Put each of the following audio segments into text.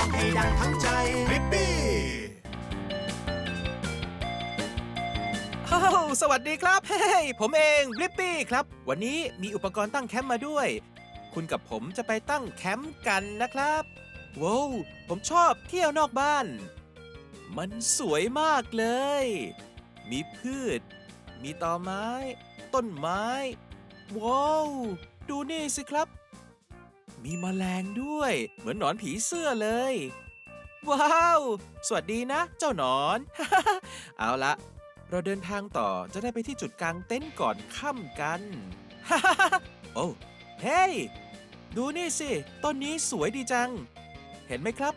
องให้ดังทั้งใจริปปี้ฮ้าสวัสดีครับ เฮ้ยผมเองบลิปปี้ครับ วันนี้มีอุปกรณ์ตั้งแคมป์มาด้วย คุณกับผมจะไปตั้งแคมป์กันนะครับว้าวผมชอบเที่ยวนอกบ้าน มันสวยมากเลย มีพืช มีตอไม้ ต้นไม้ ว้าว ดูนี่สิครับ มีแมลงด้วย เหมือนหนอนผีเสื้อเลย ว้าว สวัสดีนะ เจ้าหนอน เอาละ เราเดินทางต่อจะได้ไปที่จุดกลางเต็นท์ก่อนค่ำกัน โอ้เฮ้ยดูนี่สิต้นนี้สวยดีจัง เห็นไหมครับ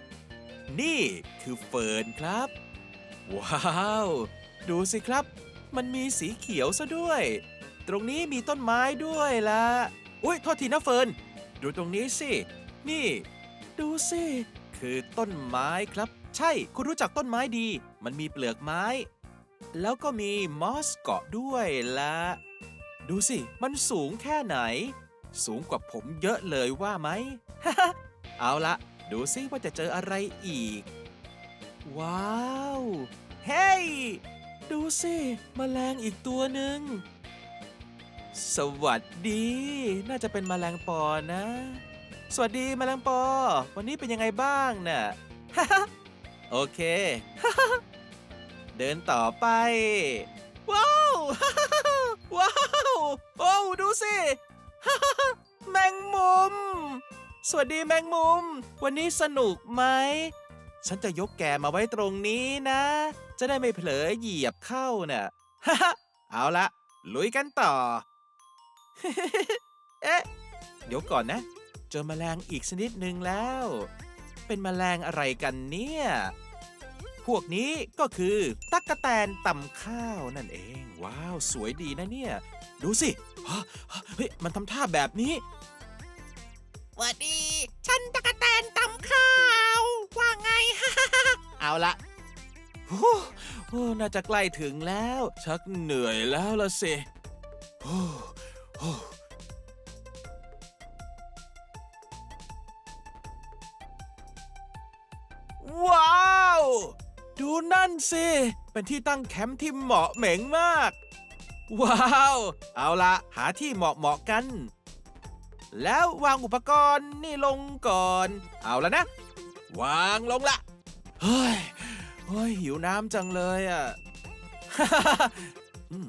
นี่คือเฟิร์นครับ ว้าว ดูสิครับ มันมีสีเขียวซะด้วย ตรงนี้มีต้นไม้ด้วยละอุ้ยโทษทีนะเฟิร์น ดูตรงนี้สิ นี่ ดูสิ คือต้นไม้ครับ ใช่ คุณรู้จักต้นไม้ดี มันมีเปลือกไม้ แล้วก็มีมอสเกาะด้วยละดูสิ มันสูงแค่ไหน สูงกว่าผมเยอะเลยว่าไหม เอาละดูสิว่าจะเจออะไรอีก ว้าว เฮ้ยดูสิมแมลงอีกตัวหนึ่ง สวัสดี น่าจะเป็นมแมลงปอนะ สวัสดีมแมลงปอ วันนี้เป็นยังไงบ้างน่ะ โอเค เดินต่อไป ว้าว ว้าว โอ้วดูสิ แมงมุม สวัสดีแมงมุม วันนี้สนุกไหม ฉันจะยกแกมาไว้ตรงนี้นะ จะได้ไม่เผลอเหยียบเข้าน่ะ เอาละลุยกันต่อ เอ๊ะ เดี๋ยวก่อนนะ เจอแมลงอีกชนิดหนึ่งแล้ว เป็นแมลงอะไรกันเนี่ย พวกนี้ก็คือตั๊กแตนตำข้าวนั่นเอง ว้าว สวยดีนะเนี่ย ดูสิฮะฮะเฮ้ยมันทำท่าแบบนี้สวัสดี ฉันตะกะแตนตำข้าว ว่าไง เอาละโอ้โอ้น่าจะใกล้ถึงแล้ว ชักเหนื่อยแล้วละสิโอ้โอ้ ว้าว ดูนั่นสิ เป็นที่ตั้งแคมป์ที่เหมาะเหม็งมาก ว้าว เอาละหาที่เหมาะเหมาะกัน แล้ววางอุปกรณ์นี่ลงก่อน เอาแล้วนะ วางลงละ เฮ้ยเฮ้ยหิวน้ำจังเลยอะ อืม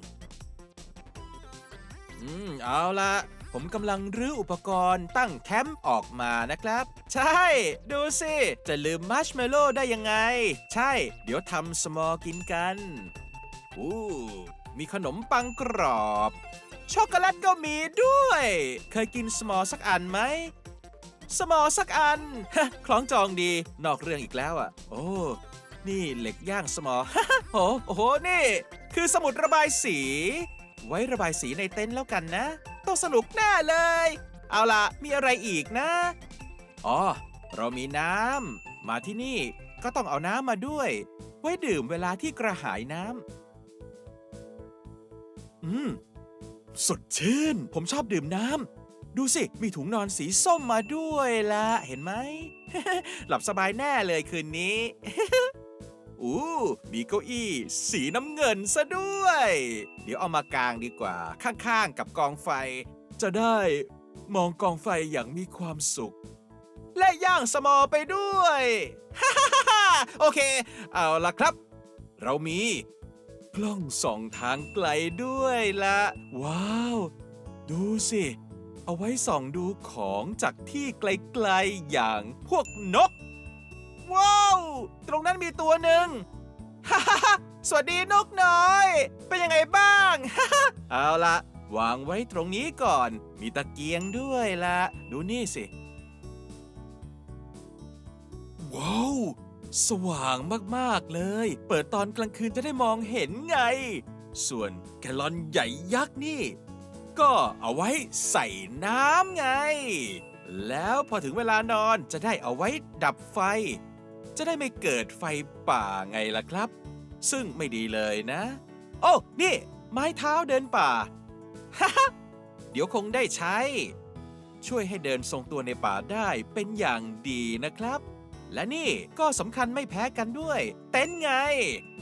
อืมเอาละผมกำลังรื้ออุปกรณ์ตั้งแคมป์ออกมานะครับ ใช่ ดูสิ จะลืมมัชเมลโล่ได้ยังไง ใช่ เดี๋ยวทำสมอกินกันอู้มีขนมปังกรอบ ช็อกโกแลตก็มีด้วย เคยกินสมอสักอันไหมสมอสักอัน คล้องจองดี นอกเรื่องอีกแล้วอะ โอ้ นี่เหล็กย่างสมอ โอ้โอ้โหนี่ คือสมุดระบายสี ไว้ระบายสีในเต็นท์แล้วกันนะ ต้องสนุกแน่เลย เอาล่ะ มีอะไรอีกนะ อ๋อ เรามีน้ำ มาที่นี่ก็ต้องเอาน้ำมาด้วย ไว้ดื่มเวลาที่กระหายน้ำ อืม สดชื่น ผมชอบดื่มน้ำ ดูสิ มีถุงนอนสีส้มมาด้วยละ เห็นไหม หลับสบายแน่เลยคืนนี้ อู้ มีเก้าอี้ สีน้ำเงินซะด้วย เดี๋ยวเอามากางดีกว่า ข้างๆ กับกองไฟ จะได้มองกองไฟอย่างมีความสุข และย่างสมอไปด้วยโอเค เอาละครับ เรามี กล้องส่องทางไกลด้วยละว้าว ดูสิ เอาไว้ส่องดูของจากที่ไกลๆอย่างพวกนก ว้าว ตรงนั้นมีตัวหนึ่งสวัสดีนกน้อย เป็นยังไงบ้างเอาละวางไว้ตรงนี้ก่อน มีตะเกียงด้วยละดูนี่สิ ว้าว สว่างมาก ๆ เลย เปิดตอนกลางคืนจะได้มองเห็นไง ส่วนแกลลอนใหญ่ยักษ์นี่ ก็เอาไว้ใส่น้ำไง แล้วพอถึงเวลานอนจะได้เอาไว้ดับไฟ จะได้ไม่เกิดไฟป่าไงล่ะครับ ซึ่งไม่ดีเลยนะ โอ้ นี่ ไม้เท้าเดินป่าฮ่เดี๋ยวคงได้ใช้ ช่วยให้เดินทรงตัวในป่าได้เป็นอย่างดีนะครับ และนี่ก็สำคัญไม่แพ้กันด้วย เต็นท์ไง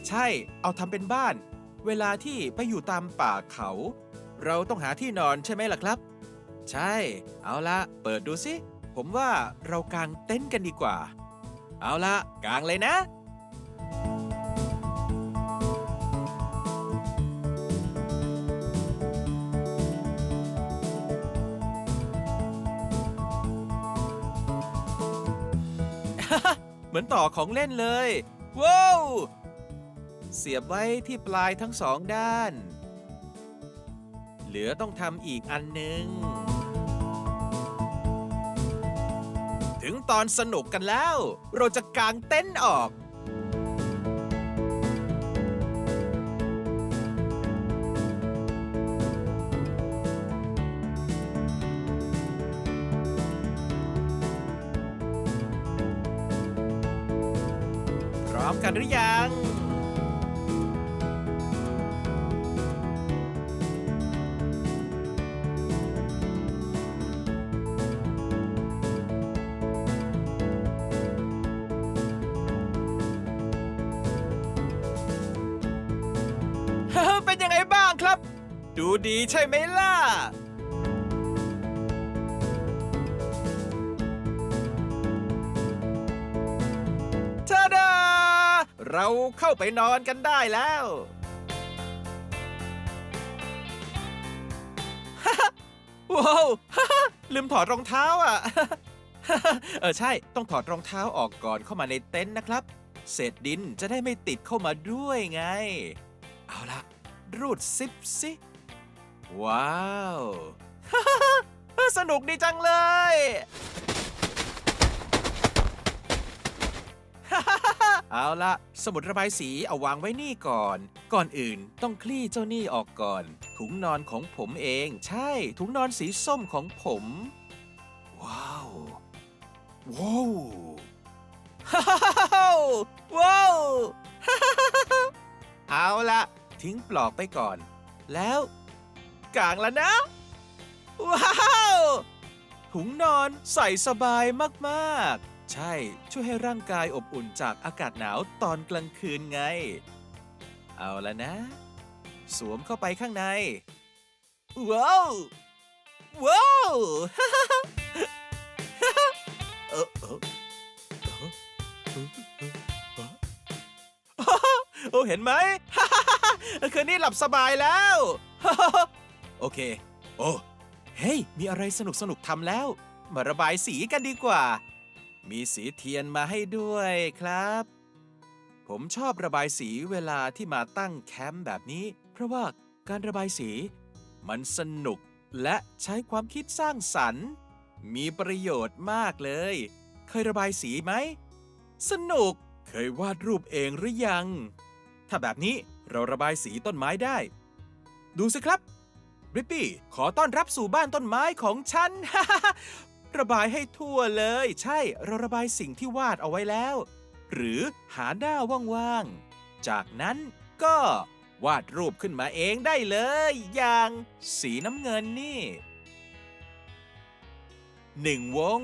ใช่ เอาทำเป็นบ้าน เวลาที่ไปอยู่ตามป่าเขา เราต้องหาที่นอนใช่ไหมล่ะครับ ใช่ เอาละเปิดดูสิ ผมว่าเรากางเต็นท์กันดีกว่า เอาละกางเลยนะ เหมือนต่อของเล่นเลย ว้าว เสียบไว้ที่ปลายทั้งสองด้าน เหลือต้องทำอีกอันหนึ่ง ถึงตอนสนุกกันแล้ว เราจะกางเต็นท์ออก พร้อมกันหรือยังเป็นยัง ดีใช่ไหมล่ะทาดา เราเข้าไปนอนกันได้แล้ว ว้าว ลืมถอดรองเท้าอะ เออใช่ ต้องถอดรองเท้าออกก่อนเข้ามาในเต็นท์นะครับ เศษดินจะได้ไม่ติดเข้ามาด้วยไง เอาละรูดซิปสิ ว้าว สนุกดีจังเลย เอาละสมุดระบายสีเอาวางไว้นี่ก่อน ก่อนอื่นต้องคลี่เจ้านี่ออกก่อน ถุงนอนของผมเอง ใช่ ถุงนอนสีส้มของผม ว้าว ว้าวว้าว เอาละทิ้งปลอกไปก่อน แล้ว กลางแล้วนะ ว้าว ถุงนอนใส่สบายมากๆ ใช่ช่วยให้ร่างกายอบอุ่นจากอากาศหนาวตอนกลางคืนไง เอาละนะ สวมเข้าไปข้างใน ว้าว ว้าวเออเออโอ้เห็นไหมคืนนี้หลับสบายแล้ว โอเค โอ้ เฮ้ย มีอะไรสนุกสนุกทำแล้ว มาระบายสีกันดีกว่า มีสีเทียนมาให้ด้วยครับ ผมชอบระบายสีเวลาที่มาตั้งแคมป์แบบนี้ เพราะว่าการระบายสี มันสนุกและใช้ความคิดสร้างสรรค์ มีประโยชน์มากเลย เคยระบายสีไหม สนุก เคยวาดรูปเองหรือยัง ถ้าแบบนี้เราระบายสีต้นไม้ได้ ดูสิครับ ริปปี้ขอต้อนรับสู่บ้านต้นไม้ของฉัน ระบายให้ทั่วเลย ใช่เราระบายสิ่งที่วาดเอาไว้แล้ว หรือหาหน้าว่างๆ จากนั้นก็วาดรูปขึ้นมาเองได้เลย อย่างสีน้ำเงินนี่หนึ่งวง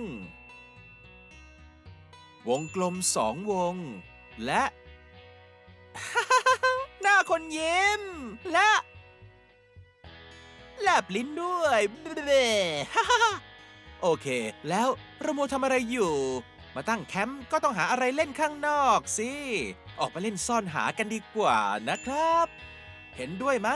วงกลมสองวง และ หน้าคนยิ้มและ แลบลิ้นด้วยเบ้โอเค แล้วเราโมวทำอะไรอยู่ มาตั้งแคมป์ก็ต้องหาอะไรเล่นข้างนอกสิ ออกไปเล่นซ่อนหากันดีกว่านะครับ เห็นด้วยไหม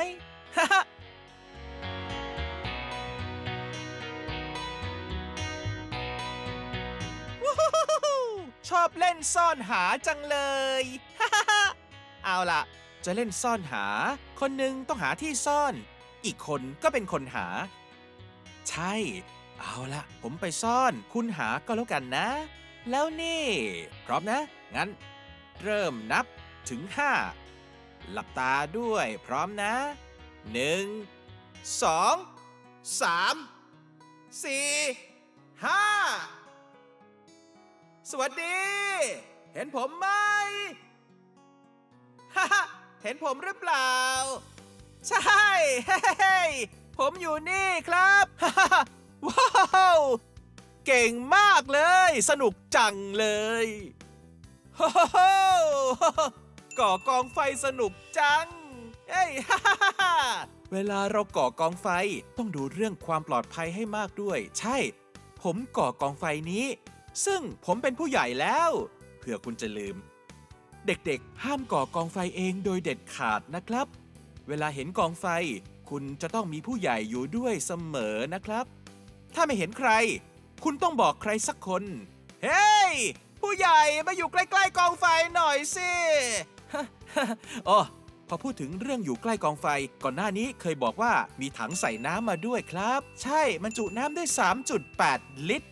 ชอบเล่นซ่อนหาจังเลย เอาล่ะ จะเล่นซ่อนหา คนหนึ่งต้องหาที่ซ่อน อีกคนก็เป็นคนหา ใช่ เอาละผมไปซ่อน คุณหาก็แล้วกันนะ แล้วนี่ พร้อมนะ งั้น เริ่มนับถึงห้าหลับตาด้วยพร้อมนะหนึ่งสองสามสี่ห้าสวัสดี เห็นผมไหม ฮ่าเห็นผมหรือเปล่า ใช่ เฮ้ๆผมอยู่นี่ครับ ว้าว เก่งมากเลย สนุกจังเลยโฮโฮก่อกองไฟสนุกจังเอ้ยฮ่าฮ่าเวลาเราก่อกองไฟต้องดูเรื่องความปลอดภัยให้มากด้วย ใช่ ผมก่อกองไฟนี้ ซึ่งผมเป็นผู้ใหญ่แล้วเผื่อคุณจะลืม เด็กๆ ห้ามก่อกองไฟเองโดยเด็ดขาดนะครับ เวลาเห็นกองไฟ คุณจะต้องมีผู้ใหญ่อยู่ด้วยเสมอนะครับ ถ้าไม่เห็นใคร คุณต้องบอกใครสักคน เฮ้ยผู้ใหญ่มาอยู่ใกล้ๆกองไฟหน่อยสิอ๋อพอพูดถึงเรื่องอยู่ใกล้กองไฟ ก่อนหน้านี้เคยบอกว่ามีถังใส่น้ำมาด้วยครับ ใช่มันจุน้ำได้ 3.8 ลิตร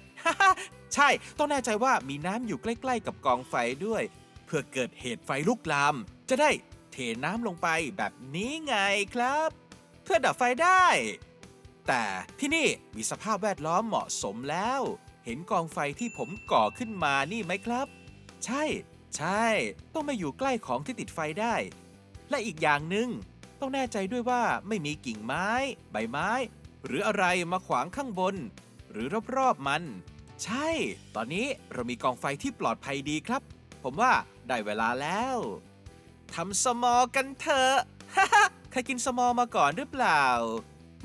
ใช่ต้องแน่ใจว่ามีน้ำอยู่ใกล้ๆกับกองไฟด้วย เพื่อเกิดเหตุไฟลุกลาม จะได้ เทน้ำลงไปแบบนี้ไงครับ เพื่อดับไฟได้ แต่ที่นี่มีสภาพแวดล้อมเหมาะสมแล้ว เห็นกองไฟที่ผมก่อขึ้นมานี่ไหมครับ ใช่ ใช่ ต้องไม่อยู่ใกล้ของที่ติดไฟได้ และอีกอย่างหนึ่งต้องแน่ใจด้วยว่าไม่มีกิ่งไม้ ใบไม้ หรืออะไรมาขวางข้างบน หรือรอบๆมัน ใช่ ตอนนี้เรามีกองไฟที่ปลอดภัยดีครับ ผมว่าได้เวลาแล้ว ทำสมอกันเถอะเคยกินสมอมาก่อนหรือเปล่า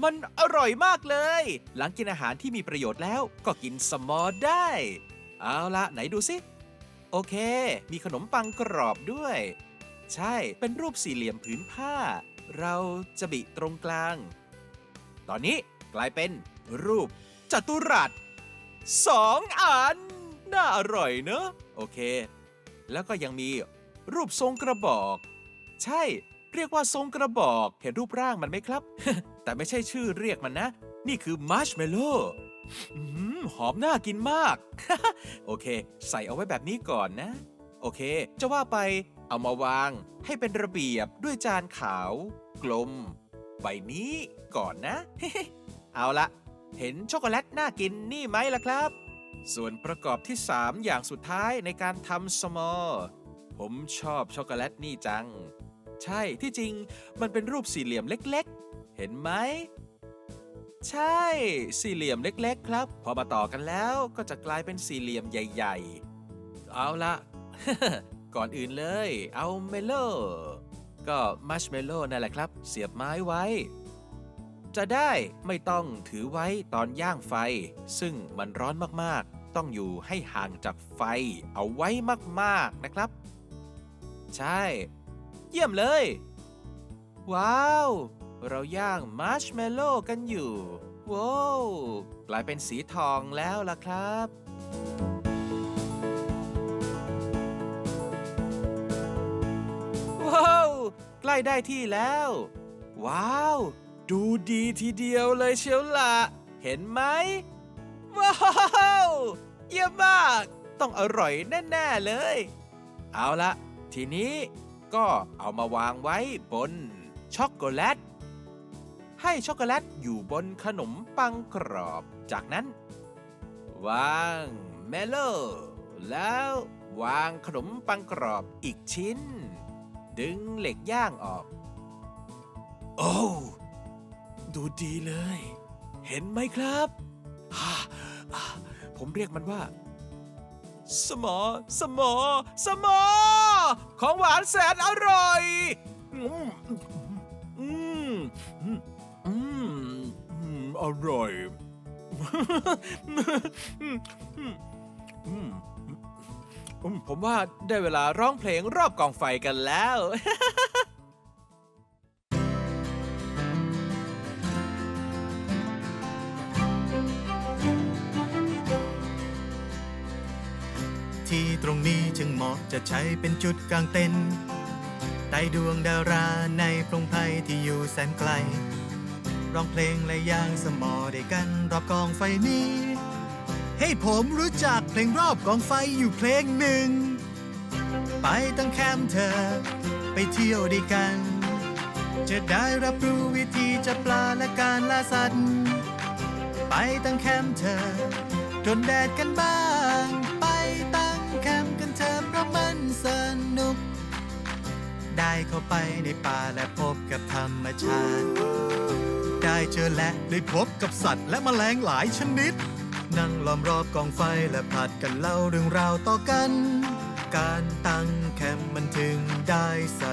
มันอร่อยมากเลย หลังกินอาหารที่มีประโยชน์แล้วก็กินสมอได้ เอาละไหนดูสิ โอเค มีขนมปังกรอบด้วย ใช่ เป็นรูปสี่เหลี่ยมผืนผ้า เราจะบิตรงกลาง ตอนนี้กลายเป็นรูปจัตุรัสสองอัน น่าอร่อยเนอะ โอเค แล้วก็ยังมี รูปทรงกระบอก ใช่ เรียกว่าทรงกระบอก เห็นรูปร่างมันไหมครับ แต่ไม่ใช่ชื่อเรียกมันนะ นี่คือมาร์ชเมลโล่หอมน่ากินมาก โอเค ใส่เอาไว้แบบนี้ก่อนนะ โอเค จะว่าไปเอามาวางให้เป็นระเบียบด้วยจานขาว กลม ใบนี้ก่อนนะ เอาละ เห็นช็อกโกแลตน่ากินนี่ไหมล่ะครับ ส่วนประกอบที่ 3 อย่างสุดท้ายในการทำสมอ ผมชอบช็อกโกแลตนี่จัง ใช่ที่จริงมันเป็นรูปสี่เหลี่ยมเล็กๆ เห็นไหม ใช่ สี่เหลี่ยมเล็ก ๆ ครับ พอมาต่อกันแล้วก็จะกลายเป็นสี่เหลี่ยมใหญ่ ๆ เอาละก่อนอื่นเลย เอาเมลโล่ก็มัชเมลโล่นั่นแหละครับ เสียบไม้ไว้ จะได้ไม่ต้องถือไว้ตอนย่างไฟ ซึ่งมันร้อนมากๆ ต้องอยู่ให้ห่างจากไฟเอาไว้มากๆนะครับ ใช่ เยี่ยมเลย ว้าว เราย่างมัชเมลโล่กันอยู่ ว้าวกลายเป็นสีทองแล้วล่ะครับ ว้าว ใกล้ได้ที่แล้ว ว้าว ดูดีทีเดียวเลยเชียวละเห็นไหม ว้าว เยี่ยมมาก ต้องอร่อยแน่ ๆ เลย เอาละ ทีนี้ก็เอามาวางไว้บนช็อกโกแลต ให้ช็อกโกแลตอยู่บนขนมปังกรอบ จากนั้นวางเมลโล่แล้ววางขนมปังกรอบอีกชิ้น ดึงเหล็กย่างออก โอ้ดูดีเลย เห็นไหมครับฮ่าผมเรียกมันว่า สมอ สมอ สมอ ของหวานแสนอร่อย อืมอืมอืมอืมอร่อยอืมอืมอืมอืมผมว่าได้เวลาร้องเพลงรอบกองไฟกันแล้ว ที่ตรงนี้จึงเหมาะจะใช้เป็นจุดกลางเต็นท์ใต้ดวงดาราในพรงไพรที่อยู่แสนไกล ร้องเพลงและย่างสมอด้วยกันรอบกองไฟนี้ ให้ผมรู้จักเพลงรอบกองไฟอยู่เพลงหนึ่ง ไปตั้งแคมป์เธอ ไปเที่ยวด้วยกัน จะได้รับรู้วิธีจับปลาและการล่าสัตว์ ไปตั้งแคมป์เธอทนแดดกันบ้าง ราะมันสนุก ได้เข้าไปในป่าและพบกับธรรมชาติ ได้เจอและได้พบกับสัตว์และแมลงหลายชนิด นั่งล้อมรอบกองไฟและผัดกันเล่าเรื่องราวต่อกัน การตั้งแคมป์มันถึงได้ส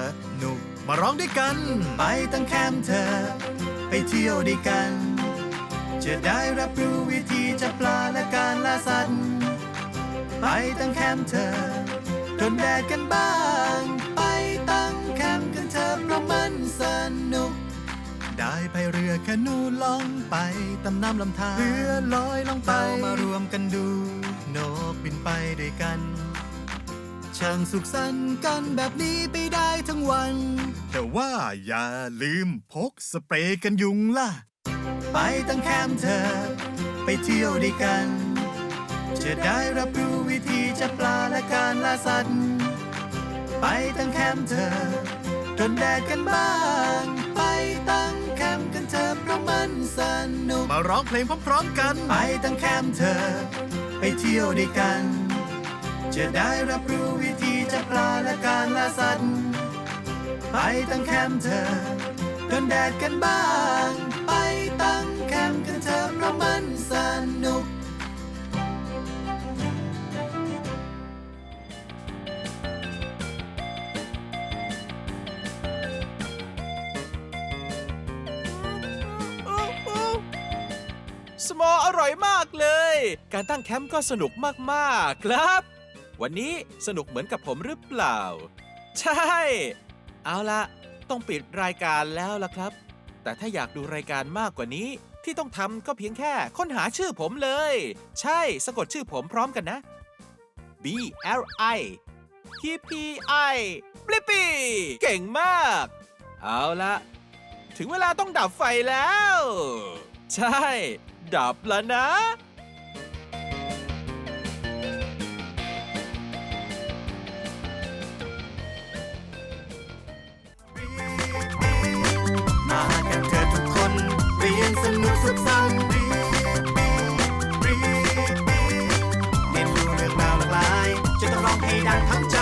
นุก มาร้องด้วยกัน ไปตั้งแคมป์เธอ ไปเที่ยวด้วยกัน จะได้รับรู้วิธีจับปลาและการล่าสัตว์ไปตั้งแคมป์เธอ ทนแดดกันบ้าง ไปตั้งแคมป์กันเธอเพราะมันสนุก ได้พายเรือแคนูล่องไปตำน้ำลำธารเรือลอยล่องไปมารวมกันดู นกบินไปด้วยกัน ช่างสุขสันต์กันแบบนี้ไปได้ทั้งวัน แต่ว่าอย่าลืมพกสเปรย์กันยุงล่ะ ไปตั้งแคมป์เธอ ไปเที่ยวด้วยกัน จะได้รับรู้วิธีจับปลาและการล่าสัตว์ ไปตั้งแคมป์เธอทนแดดกันบ้าง ไปตั้งแคมป์กันเธอเพราะมันสนุก มาร้องเพลงพร้อมๆกัน ไปตั้งแคมป์เธอ ไปเที่ยวด้วยกัน จะได้รับรู้วิธีจับปลาและการล่าสัตว์ ไปตั้งแคมป์เธอทนแดดกันบ้าง ไปตั้งแคมป์กันเธอเพราะมันสนุก ร่อยมากเลย การตั้งแคมป์ก็สนุกมากๆครับ วันนี้สนุกเหมือนกับผมหรือเปล่า ใช่ เอาละต้องปิดรายการแล้วล่ะครับ แต่ถ้าอยากดูรายการมากกว่านี้ ที่ต้องทำก็เพียงแค่ค้นหาชื่อผมเลย ใช่สะกดชื่อผมพร้อมกันนะ B L I P P I บลิปปี้เก่งมาก เอาละถึงเวลาต้องดับไฟแล้ว ใช่ ดับแล้วนะ มากันเถิดทุกคน เรียนสนุกสุขสันต์รีบรีบรีบเรียนรู้เรื่องราวหลากหลาย จะต้องร้องให้ดังทั้งใจ